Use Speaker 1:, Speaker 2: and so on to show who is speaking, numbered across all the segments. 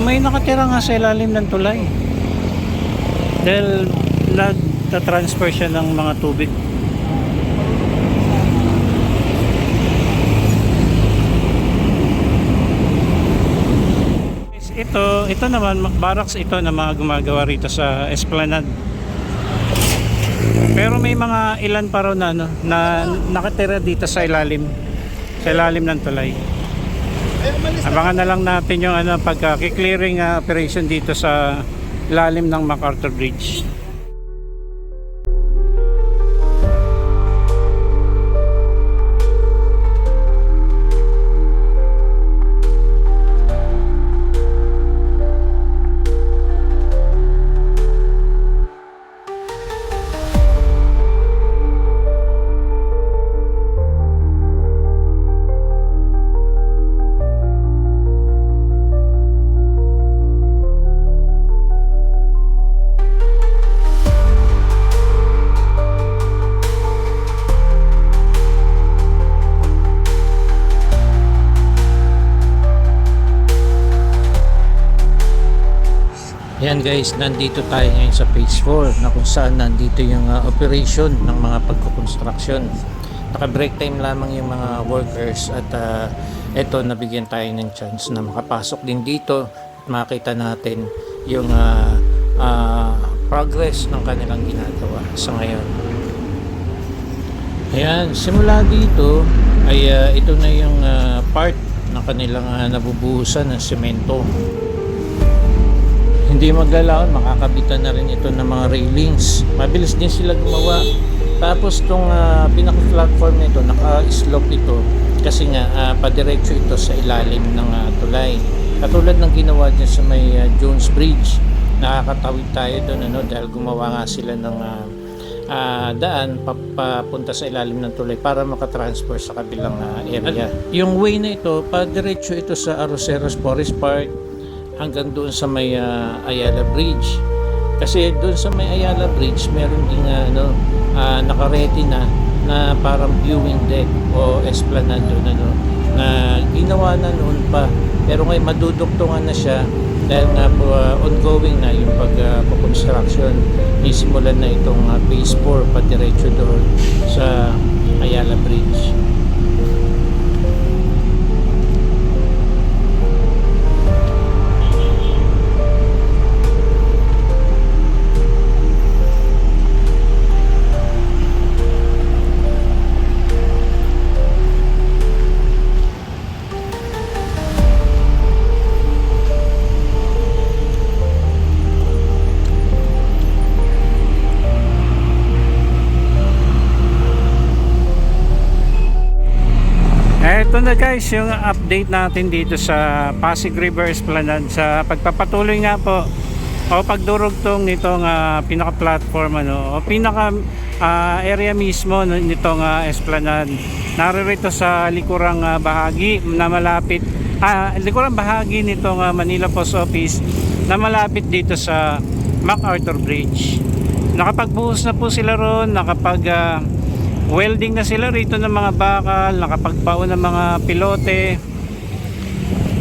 Speaker 1: may nakatira nga sa ilalim ng tulay. Dahil nagta-transfer siya ng mga tubig. Ito, ito naman, barracks ito na mga gumagawa rito sa Esplanade. Pero may mga ilan pa raw na, ano, na nakatira dito sa ilalim. Sa ilalim ng tulay. Abangan na lang natin yung ano, pagka-clearing uh, operation dito sa ilalim ng MacArthur Bridge. Yan guys, nandito tayo ngayon sa phase 4 na kung saan nandito yung uh, operation ng mga pagkukonstruction. Naka break time lamang yung mga workers at uh, eto nabigyan tayo ng chance na makapasok din dito at makita natin yung uh, uh, progress ng kanilang ginagawa sa ngayon. Ayan, simula dito ay uh, ito na yung uh, part ng kanilang uh, nabubuhusan ng semento hindi maglalaon, makakabitan na rin ito ng mga railings. Mabilis din sila gumawa. Tapos itong uh, pinaka-platform nito, naka-slope ito kasi nga uh, padiretso ito sa ilalim ng uh, tulay. Katulad ng ginawa dyan sa may uh, Jones Bridge. Nakakatawid tayo doon ano, dahil gumawa nga sila ng uh, uh, daan papunta sa ilalim ng tulay para makatransfer sa kabilang uh, area. At yung way na ito, padiretso ito sa Arroceros Forest Park, hanggang doon sa may uh, Ayala Bridge. Kasi doon sa may Ayala Bridge, meron ding uh, ano, uh, nakaredy na na parang viewing deck o esplanade doon ano, na ginawa na noon pa. Pero ngayon maduduktungan na siya dahil nga po uh, ongoing na yung pag-construction. Uh, Isimulan na itong uh, phase 4 patiretso doon sa Ayala Bridge. Na guys yung update natin dito sa Pasig River Esplanade sa pagpapatuloy nga po o pagdurugtong nitong uh, pinaka-platform ano o pinaka uh, area mismo nitong uh, Esplanade. Naririto sa likurang uh, bahagi na malapit uh, likurang bahagi nitong uh, Manila Post Office na malapit dito sa MacArthur Bridge. Nakapagbuhos na po sila ron, nakapag uh, welding na sila rito ng mga bakal nakapagbaon ng mga pilote.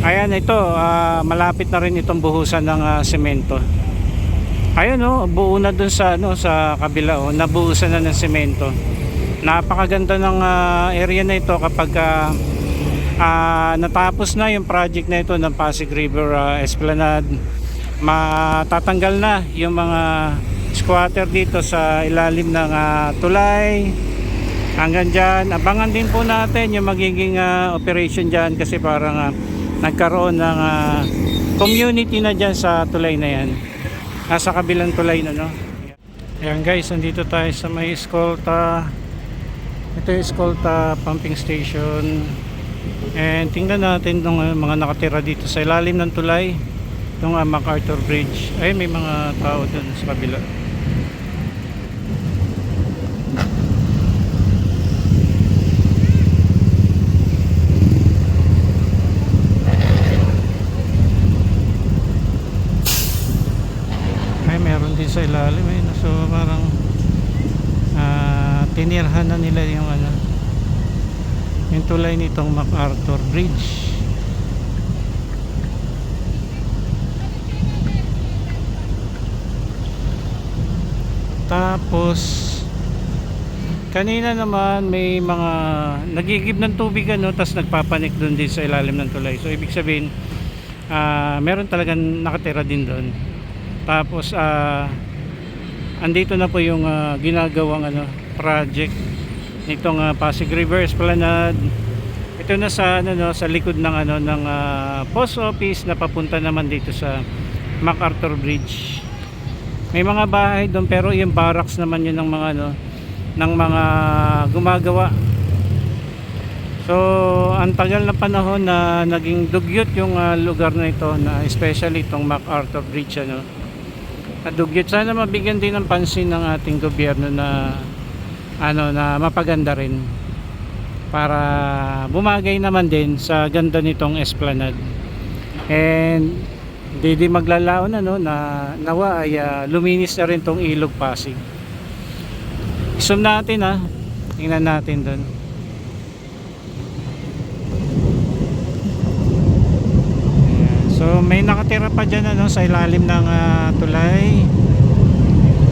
Speaker 1: Ayan ito uh, malapit na rin itong buhusan ng uh, semento. Ayun oh buo na dun sa ano sa kabila oh nabuhusan na ng semento. Napakaganda ng uh, area na ito kapag uh, uh, natapos na yung project na ito ng Pasig River uh, Esplanade. Matatanggal na yung mga squatter dito sa ilalim ng uh, tulay hanggang dyan. Abangan din po natin yung magiging uh, operation dyan kasi parang uh, nagkaroon ng uh, community na dyan sa tulay na yan. Nasa kabilang tulay na no? Ayan guys nandito tayo sa may Escolta. Ito yung Escolta pumping station. And tingnan natin ng uh, mga nakatira dito sa ilalim ng tulay. Yung uh, MacArthur Bridge. Ay may mga tao dun sa kabila tinirhan na nila yung ano yung tulay nitong MacArthur Bridge. Tapos kanina naman may mga nagigib ng tubig ano tapos nagpapanik doon din sa ilalim ng tulay. So ibig sabihin uh, meron talagang nakatira din doon tapos uh, andito na po yung uh, ginagawang ano project nitong ah, Pasig River Esplanade. Ito na sa ano no, sa likod ng ano ng ah, post office na papunta naman dito sa MacArthur Bridge. May mga bahay doon pero yung barracks naman yun ng mga ano ng mga gumagawa. So, ang tagal na panahon na naging dugyot yung ah, lugar na ito na especially itong MacArthur Bridge ano. At dugyot sana mabigyan din ng pansin ng ating gobyerno na ano na mapaganda rin para bumagay naman din sa ganda nitong esplanade. And di di maglalaon ano na nawa ay ah, luminis na rin tong ilog Pasig. Zoom natin ha. Tingnan natin doon. So may nakatira pa dyan ano, sa ilalim ng ah, tulay.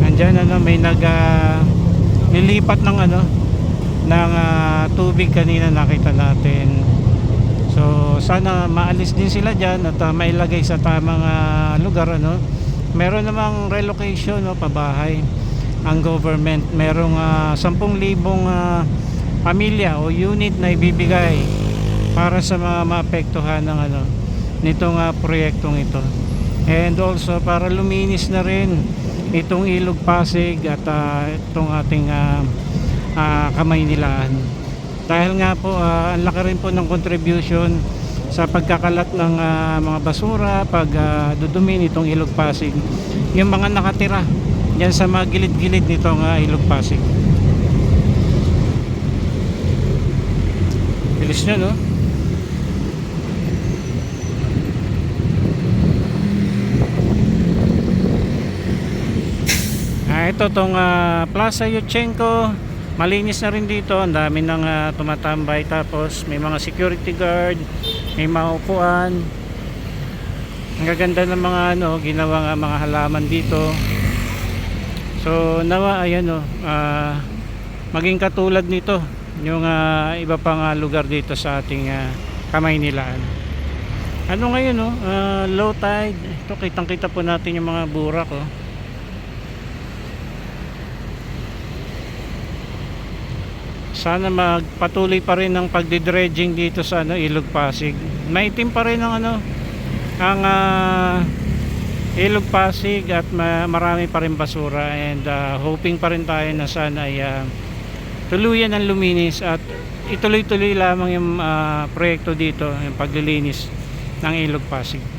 Speaker 1: Nandyan ano, may nag ah, nilipat ng ano ng ah, tubig kanina nakita natin. So sana maalis din sila dyan at ah, mailagay sa tamang ah, lugar ano. Meron namang relocation no, pabahay ang government. Merong ah, 10,000 ah, pamilya o unit na ibibigay para sa mga maapektuhan ng ano nitong ah, proyektong ito. And also para luminis na rin itong Ilog Pasig at ah, itong ating ah, ah, kamay nilaan. Dahil nga po ah, ang laki rin po ng contribution sa pagkakalat ng ah, mga basura, pag ah, dudumi nitong Ilog Pasig. Yung mga nakatira diyan sa mga gilid-gilid nitong ah, Ilog Pasig. Bilis nyo no? Ito tong ah, Plaza Yutchenko malinis na rin dito. Ang dami nang ah, tumatambay. Tapos may mga security guard may mga upuan. Ang gaganda ng mga ano ginawang ah, mga halaman dito. So nawa ayan oh, ah, maging katulad nito yung ah, iba pang ah, lugar dito sa ating ah, kamay nilaan ano. Ngayon oh, ah, low tide. Ito kitang kita po natin yung mga burak oh sana magpatuloy pa rin ang pagdidredging dito sa ano, Ilog Pasig. Maitim pa rin ang ano ang ah, Ilog Pasig at ma- marami pa rin basura and ah, hoping pa rin tayo na sana ay ah, tuluyan ang luminis at ituloy-tuloy lamang yung ah, proyekto dito, yung paglilinis ng Ilog Pasig.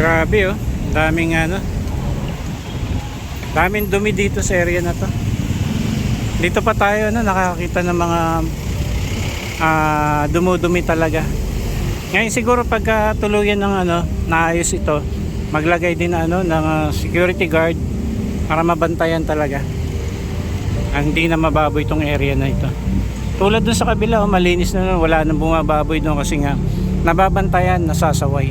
Speaker 1: Grabe oh. Daming ano. Daming dumi dito sa area na to. Dito pa tayo no nakakita ng mga ah dumudumi talaga. Ngayon siguro pagka tuluyan ng ano, naayos ito, maglagay din ano ng ah, security guard para mabantayan talaga. Ang hindi na mababoy itong area na ito. Tulad dun sa kabila, oh, malinis na nun, wala nang bumababoy doon kasi nga nababantayan, nasasaway.